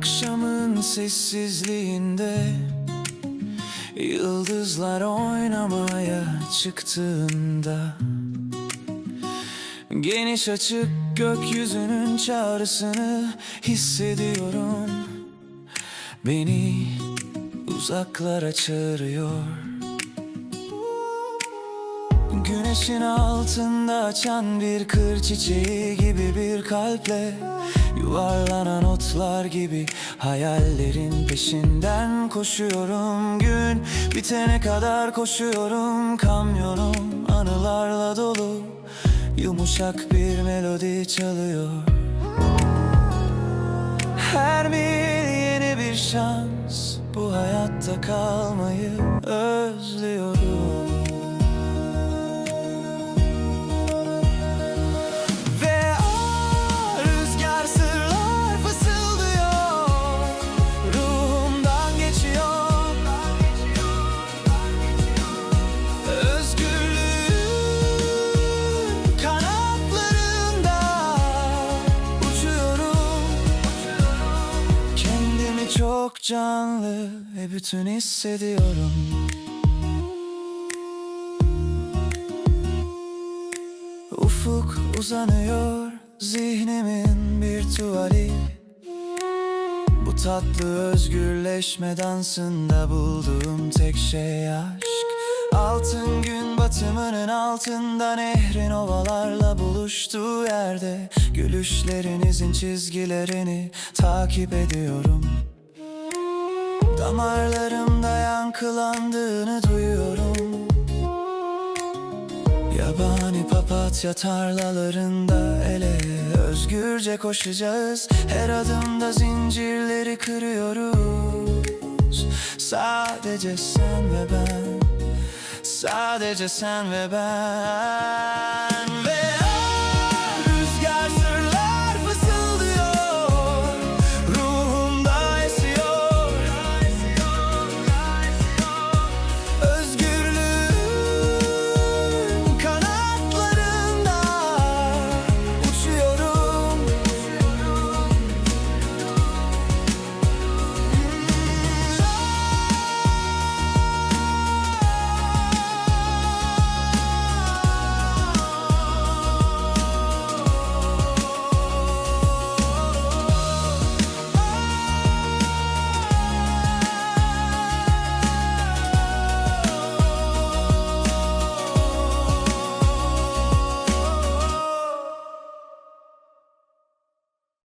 Akşamın sessizliğinde Yıldızlar oynamaya çıktığında Geniş açık gökyüzünün çağrısını hissediyorum. Beni uzaklara çağırıyor Güneşin altında açan bir kır çiçeği gibi bir kalple Yuvarlanan otlar gibi hayallerin peşinden koşuyorum. Gün bitene kadar koşuyorum kamyonum anılarla dolu Yumuşak bir melodi çalıyor. Her mil yeni bir şans Bu hayatta kalmayı özlüyorum çok canlı ve bütün hissediyorum. Ufuk uzanıyor zihnimin bir tuvali. Bu tatlı özgürleşme dansında bulduğum tek şey aşk. Altın gün batımının altında nehrin ovalarla buluştuğu yerde Gülüşlerinizin çizgilerini takip ediyorum Damarlarımda yankılandığını duyuyorum. Yabani papatya tarlalarında el ele özgürce koşacağız. Her adımda zincirleri kırıyoruz. Sadece sen ve ben Sadece sen ve ben